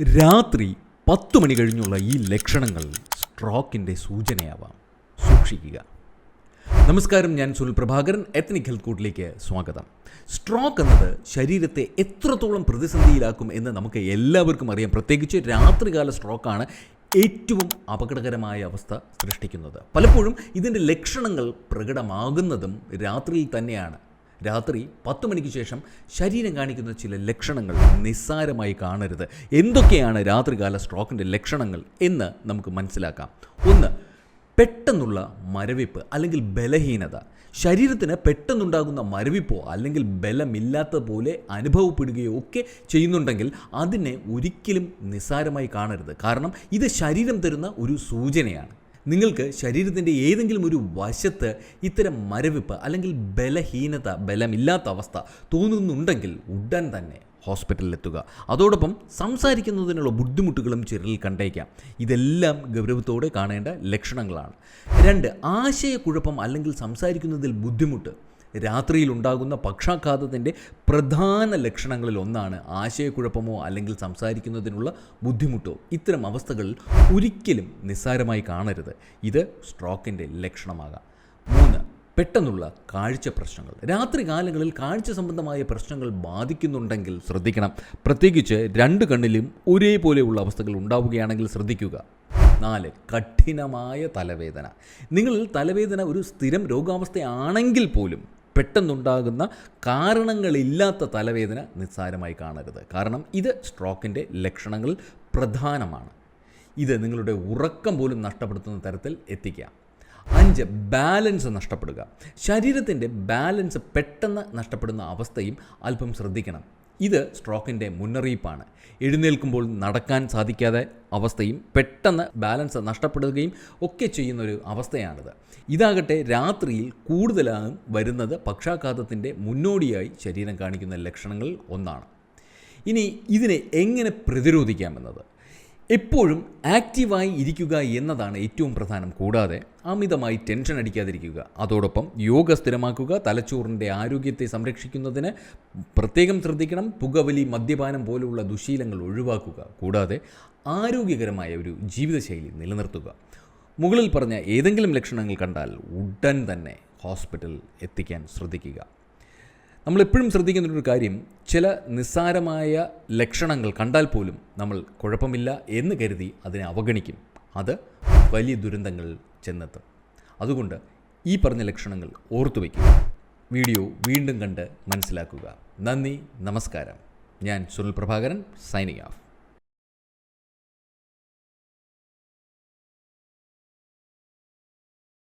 രാത്രി പത്ത് മണി കഴിഞ്ഞുള്ള ഈ ലക്ഷണങ്ങൾ സ്ട്രോക്കിന്റെ സൂചനയാവാം. സൂക്ഷിക്കുക. നമസ്കാരം ഞാൻ സുനിൽ പ്രഭാകരൻ എത്നിക് ഹെൽത്ത് കൂട്ടിലേക്ക് സ്വാഗതം. സ്ട്രോക്ക് എന്നത് ശരീരത്തെ എത്രത്തോളം പ്രതിസന്ധിയിലാക്കും എന്ന് നമുക്ക് എല്ലാവർക്കും അറിയാം. പ്രത്യേകിച്ച് രാത്രികാല സ്ട്രോക്കാണ് ഏറ്റവും അപകടകരമായ അവസ്ഥ സൃഷ്ടിക്കുന്നത്. പലപ്പോഴും ഇതിന്റെ ലക്ഷണങ്ങൾ പ്രകടമാകുന്നതും രാത്രിയിൽ തന്നെയാണ്. രാത്രി പത്ത് മണിക്ക് ശേഷം ശരീരം കാണിക്കുന്ന ചില ലക്ഷണങ്ങൾ നിസ്സാരമായി കാണരുത്. എന്തൊക്കെയാണ് രാത്രികാല സ്ട്രോക്കിന്റെ ലക്ഷണങ്ങൾ എന്ന് നമുക്ക് മനസ്സിലാക്കാം. ഒന്ന് പെട്ടെന്നുള്ള മരവിപ്പ് അല്ലെങ്കിൽ ബലഹീനത. ശരീരത്തിന് പെട്ടെന്നുണ്ടാകുന്ന മരവിപ്പോ അല്ലെങ്കിൽ ബലമില്ലാത്ത പോലെ അനുഭവപ്പെടുകയോ ഒക്കെ ചെയ്യുന്നുണ്ടെങ്കിൽ അതിനെ ഒരിക്കലും നിസ്സാരമായി കാണരുത്. കാരണം ഇത് ശരീരം തരുന്ന ഒരു സൂചനയാണ്. നിങ്ങൾക്ക് ശരീരത്തിന്റെ ഏതെങ്കിലും ഒരു വശത്ത് ഇത്തരം മരവിപ്പ് അല്ലെങ്കിൽ ബലഹീനത ബലമില്ലാത്ത അവസ്ഥ തോന്നുന്നുണ്ടെങ്കിൽ ഉടൻ തന്നെ ഹോസ്പിറ്റലിലെത്തുക. അതോടൊപ്പം സംസാരിക്കുന്നതിനുള്ള ബുദ്ധിമുട്ടുകളും ചെറിയ കണ്ടേക്കാം. ഇതെല്ലാം ഗൗരവത്തോടെ കാണേണ്ട ലക്ഷണങ്ങളാണ്. രണ്ട് ആശയക്കുഴപ്പം അല്ലെങ്കിൽ സംസാരിക്കുന്നതിൽ ബുദ്ധിമുട്ട്. രാത്രിയിൽ ഉണ്ടാകുന്ന പക്ഷാഘാതത്തിന്റെ പ്രധാന ലക്ഷണങ്ങളിൽ ഒന്നാണ് ആശയക്കുഴപ്പമോ അല്ലെങ്കിൽ സംസാരിക്കുന്നതിനുള്ള ബുദ്ധിമുട്ടോ ഇത്തരം അവസ്ഥകൾ ഒരിക്കലും നിസ്സാരമായി കാണരുത്. ഇത് സ്ട്രോക്കിന്റെ ലക്ഷണമാകാം. മൂന്ന് പെട്ടെന്നുള്ള കാഴ്ച പ്രശ്നങ്ങൾ. രാത്രി കാലങ്ങളിൽ കാഴ്ച സംബന്ധമായ പ്രശ്നങ്ങൾ ബാധിക്കുന്നുണ്ടെങ്കിൽ ശ്രദ്ധിക്കണം. പ്രത്യേകിച്ച് രണ്ട് കണ്ണിലും ഒരേപോലെയുള്ള അവസ്ഥകൾ ഉണ്ടാവുകയാണെങ്കിൽ ശ്രദ്ധിക്കുക. നാല് കഠിനമായ തലവേദന. നിങ്ങളിൽ തലവേദന ഒരു സ്ഥിരം രോഗാവസ്ഥയാണെങ്കിൽ പോലും പെട്ടെന്നുണ്ടാകുന്ന കാരണങ്ങളില്ലാത്ത തലവേദന നിസ്സാരമായി കാണരുത്. കാരണം ഇത് സ്ട്രോക്കിന്റെ ലക്ഷണങ്ങളിൽ പ്രധാനമാണ്. ഇത് നിങ്ങളുടെ ഉറക്കം പോലും നഷ്ടപ്പെടുത്തുന്ന തരത്തിൽ എത്തിക്കാം അഞ്ച് ബാലൻസ് നഷ്ടപ്പെടുക. ശരീരത്തിന്റെ ബാലൻസ് പെട്ടെന്ന് നഷ്ടപ്പെടുന്ന അവസ്ഥയും അല്പം ശ്രദ്ധിക്കണം. ഇത് സ്ട്രോക്കിന്റെ മുന്നറിയിപ്പാണ്. എഴുന്നേൽക്കുമ്പോൾ നടക്കാൻ സാധിക്കാതെ അവസ്ഥയും പെട്ടെന്ന് ബാലൻസ് നഷ്ടപ്പെടുകയും ഒക്കെ ചെയ്യുന്നൊരു അവസ്ഥയാണിത്. ഇതാകട്ടെ രാത്രിയിൽ കൂടുതലായും വരുന്നത് പക്ഷാഘാതത്തിന്റെ മുന്നോടിയായി ശരീരം കാണിക്കുന്ന ലക്ഷണങ്ങളിൽ ഒന്നാണ്. ഇനി ഇതിനെ എങ്ങനെ പ്രതിരോധിക്കാമെന്നത്? എപ്പോഴും ആക്റ്റീവായി ഇരിക്കുക എന്നതാണ് ഏറ്റവും പ്രധാനം. കൂടാതെ അമിതമായി ടെൻഷൻ അടിക്കാതിരിക്കുക. അതോടൊപ്പം യോഗ സ്ഥിരമാക്കുക തലച്ചോറിന്റെ ആരോഗ്യത്തെ സംരക്ഷിക്കുന്നതിന് പ്രത്യേകം ശ്രദ്ധിക്കണം. പുകവലി മദ്യപാനം പോലുള്ള ദുശീലങ്ങൾ ഒഴിവാക്കുക. കൂടാതെ ആരോഗ്യകരമായ ഒരു ജീവിതശൈലി നിലനിർത്തുക. മുകളിൽ പറഞ്ഞ ഏതെങ്കിലും ലക്ഷണങ്ങൾ കണ്ടാൽ ഉടൻ തന്നെ ഹോസ്പിറ്റൽ എത്തിക്കാൻ ശ്രദ്ധിക്കുക. നമ്മളെപ്പോഴും ശ്രദ്ധിക്കുന്നൊരു കാര്യം ചില നിസ്സാരമായ ലക്ഷണങ്ങൾ കണ്ടാൽ പോലും നമ്മൾ കുഴപ്പമില്ല എന്ന് കരുതി അതിനെ അവഗണിക്കും. അത് വലിയ ദുരന്തങ്ങൾ ചെന്നെത്തും. അതുകൊണ്ട് ഈ പറഞ്ഞ ലക്ഷണങ്ങൾ ഓർത്തു വയ്ക്കുക. വീഡിയോ വീണ്ടും കണ്ട് മനസ്സിലാക്കുക. നന്ദി നമസ്കാരം. ഞാൻ സുനിൽ പ്രഭാകരൻ സൈനിങ് ഓഫ്